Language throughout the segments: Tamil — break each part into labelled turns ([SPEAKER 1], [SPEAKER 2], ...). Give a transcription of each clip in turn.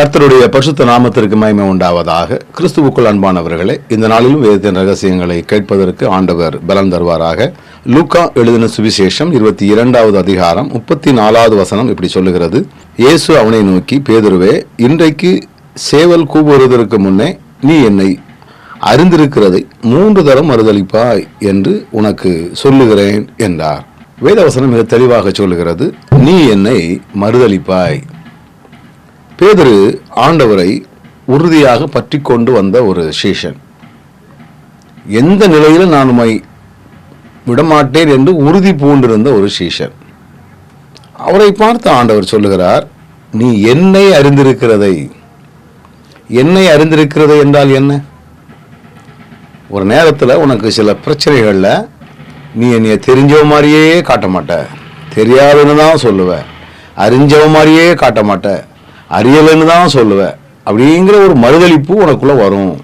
[SPEAKER 1] கர்த்தருடைய பரிசுத்த நாமத்திற்கு மகிமை உண்டாவதாக. கிறிஸ்துவுக்குள் அன்பானவர்களே இந்த நாளிலும் வேதத்தின் ரகசியங்களை கேட்பதற்கு ஆண்டவர் பலன் தருவாராக. லூக்கா எழுதின சுவிசேஷம் இருபத்தி இரண்டாவது அதிகாரம் முப்பத்தி நாலாவது வசனம் இப்படி சொல்லுகிறது. இயேசு அவனை நோக்கி பேதுருவே இன்றைக்கு சேவல் கூவுவதற்கு முன்னே நீ என்னை அறிந்திருக்கிறதை மூன்று தரம் மறுதளிப்பாய் என்று உனக்கு சொல்லுகிறேன் என்றார். வேதவசனம் மிக தெளிவாக சொல்லுகிறது நீ என்னை மறுதளிப்பாய் பேதரு ஆண்டவரை உறுதியாக பற்றி கொண்டு வந்த ஒரு சீஷன். எந்த நிலையிலும் நான் உம்மை விடமாட்டேன் என்று உறுதி பூண்டிருந்த ஒரு சீஷன். அவரை பார்த்து ஆண்டவர் சொல்லுகிறார் நீ என்னை அறிந்திருக்கிறதை என்னை அறிந்திருக்கிறது என்றால் என்ன? ஒரு நேரத்தில் உனக்கு சில பிரச்சனைகளில் நீ என்னைய தெரிஞ்சவ மாதிரியே காட்ட மாட்ட. தெரியாதுன்னு தான் சொல்லுவ. அறிஞ்சவ மாதிரியே காட்ட மாட்ட. அறியலைன்னு தான் சொல்லுவேன் அப்படிங்கிற ஒரு மறுதளிப்பு உனக்குள்ள வரும்.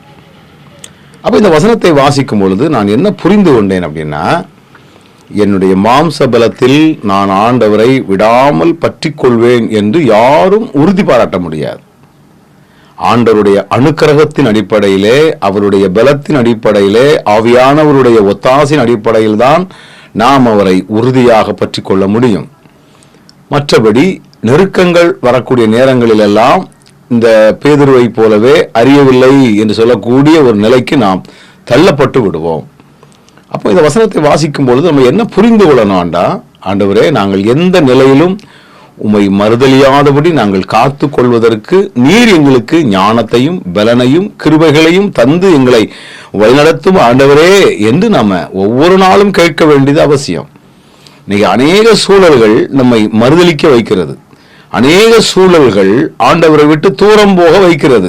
[SPEAKER 1] அப்போ இந்த வசனத்தை வாசிக்கும் பொழுது நான் என்ன புரிந்து கொண்டேன் அப்படின்னா என்னுடைய மாம்ச பலத்தில் நான் ஆண்டவரை விடாமல் பற்றி கொள்வேன் என்று யாரும் உறுதி பாராட்ட முடியாது. ஆண்டவருடைய அனுக்கிரகத்தின் அடிப்படையிலே அவருடைய பலத்தின் அடிப்படையிலே ஆவியானவருடைய ஒத்தாசின் அடிப்படையில் தான் நாம் அவரை உறுதியாக பற்றி கொள்ள முடியும். மற்றபடி நெருக்கங்கள் வரக்கூடிய நேரங்களிலெல்லாம் இந்த பேதுருவை போலவே அறியவில்லை என்று சொல்லக்கூடிய ஒரு நிலைக்கு நாம் தள்ளப்பட்டு விடுவோம். அப்போ இந்த வசனத்தை வாசிக்கும் பொழுது நம்ம என்ன புரிந்து கொள்ளணும் ஆண்டவரே நாங்கள் எந்த நிலையிலும் உம்மை மறுதலியாதபடி நாங்கள் காத்து கொள்வதற்கு நீர் எங்களுக்கு ஞானத்தையும் பலனையும் கிருபைகளையும் தந்து எங்களை வழிநடத்தும் ஆண்டவரே என்று நாம ஒவ்வொரு நாளும் கேட்க வேண்டியது அவசியம். இன்னைக்கு அநேக சூழல்கள் நம்மை மறுதளிக்க வைக்கிறது. அநேக சூழல்கள் ஆண்டவரை விட்டு தூரம் போக வைக்கிறது.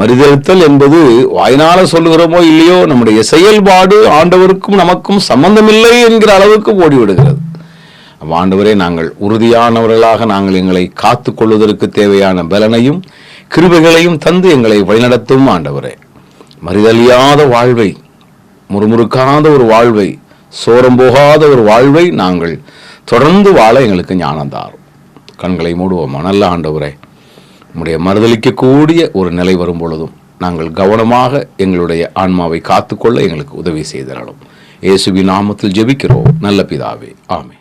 [SPEAKER 1] மறுதளித்தல் என்பது வாய்னால சொல்லுகிறோமோ இல்லையோ நம்முடைய செயல்பாடு ஆண்டவருக்கும் நமக்கும் சம்பந்தமில்லை என்கிற அளவுக்கு ஓடிவிடுகிறது. ஆண்டவரே நாங்கள் உறுதியானவர்களாக நாங்கள் எங்களை காத்து கொள்வதற்கு தேவையான பலனையும் கிருபைகளையும் தந்து எங்களை வழிநடத்தும் ஆண்டவரே. மறுதலியாத வாழ்வை முறுமுறுக்காத ஒரு வாழ்வை சோரம் போகாத ஒரு வாழ்வை நாங்கள் தொடர்ந்து வாழ எங்களுக்கு ஞானம் தாரும். கண்களை மூடுவோம். நல்ல ஆண்டவரே நம்முடைய மறுதளிக்கக்கூடிய ஒரு நிலை வரும் பொழுதும் நாங்கள் கவனமாக எங்களுடைய ஆன்மாவை காத்துக்கொள்ள எங்களுக்கு உதவி செய்தாலும் இயேசுவின் நாமத்தில் ஜெபிக்கிறோம். நல்ல பிதாவே ஆமே